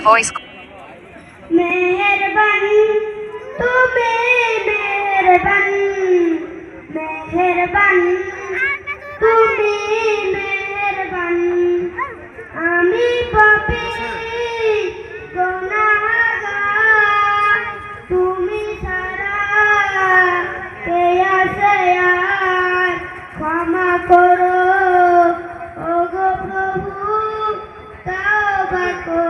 voice मेहरबान তুমি মেহরবান মেহরবান তুমি মেহরবান আমি পাপী গুনাহগার তুমি ছাড়া কে আছে আর ক্ষমা করো ওগো প্রভু তওবা করি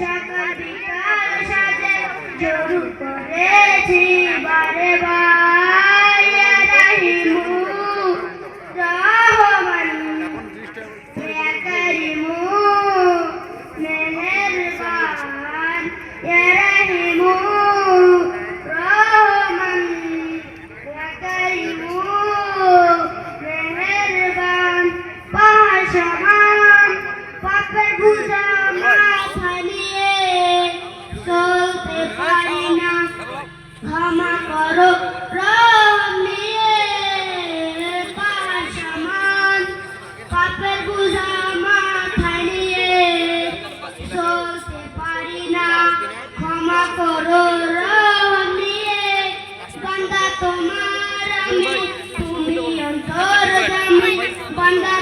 সকাল বিকাল সাজে। জরু করেছি বারে বারে। ক্ষমা করো সমান পাপের বুঝা মাথায় নিয়ে চলতে পারি না। ক্ষমা করো নিয়ে বান্দা তোমার আমি, তুমি অন্তর জানি বান্দা